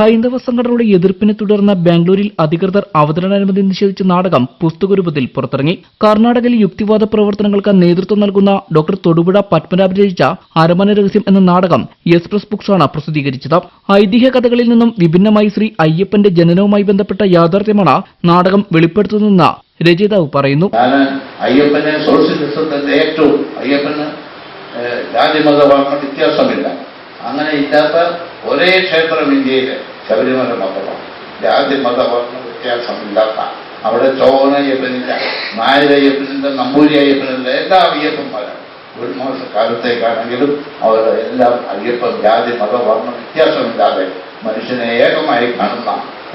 ഹൈന്ദവ സംഘടനയുടെ എതിർപ്പിനെ തുടർന്ന് ബാംഗ്ലൂരിൽ അധികൃതർ അവതരണാനുമതി നിഷേധിച്ച നാടകം പുസ്തകരൂപത്തിൽ പുറത്തിറങ്ങി. കർണാടകയിൽ യുക്തിവാദ പ്രവർത്തനങ്ങൾക്ക് നേതൃത്വം നൽകുന്ന ഡോക്ടർ തൊടുപുഴ പത്മനാഭൻ രചിച്ച അരമന രഹസ്യം എന്ന നാടകം എക്സ്പ്രസ് ബുക്സാണ് പ്രസിദ്ധീകരിച്ചത്. ഐതിഹ്യ കഥകളിൽ നിന്നും വിഭിന്നമായി ശ്രീ അയ്യപ്പന്റെ ജനനവുമായി ബന്ധപ്പെട്ട യാഥാർത്ഥ്യമാണ് നാടകം വെളിപ്പെടുത്തുന്നതെന്ന് രചയിതാവ് പറയുന്നു. അയ്യപ്പനെ സോഷ്യലിസത്തിന്റെ വ്യത്യാസമില്ല. അങ്ങനെ ഇല്ലാത്ത ഒരേ ക്ഷേത്രം ഇന്ത്യയിലെ ശബരിമല മതമാണ്. ജാതി മത വർണ വ്യത്യാസമില്ലാത്ത അവിടെ ചോന അയ്യപ്പനില്ല നായര അയ്യപ്പനില്ല നമ്പൂരി അയ്യപ്പനില്ല എല്ലാ അയ്യപ്പന്മാരാണ്. ഒരു മാസ കാലത്തേക്കാണെങ്കിലും അവർ എല്ലാം അയ്യപ്പൻ ജാതി മത വർണ വ്യത്യാസമില്ലാതെ മനുഷ്യനെ ഏകമായി കാണുന്ന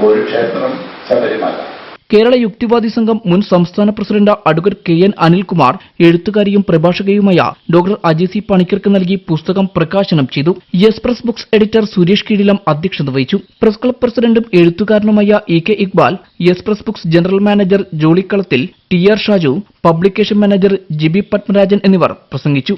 ഒരു ക്ഷേത്രം ശബരിമല. കേരള യുക്തിവാദി സംഘം മുൻ സംസ്ഥാന president advocate K N Anilkumar എഴുത്തുകാരിയും പ്രഭാഷകയുമായ ഡോക്ടർ അജയ് സി. പണിക്കർക്ക് നൽകി പുസ്തകം പ്രകാശനം ചെയ്തു. Express books editor Suresh Keezhilam അധ്യക്ഷത വഹിച്ചു. പ്രസ് ക്ലബ് പ്രസിഡന്റും എഴുത്തുകാരനുമായ E K. Iqbal express books general manager Jolly Kalathil T. R. Shaju publication manager Jibi Padmarajan എന്നിവർ പ്രസംഗിച്ചു.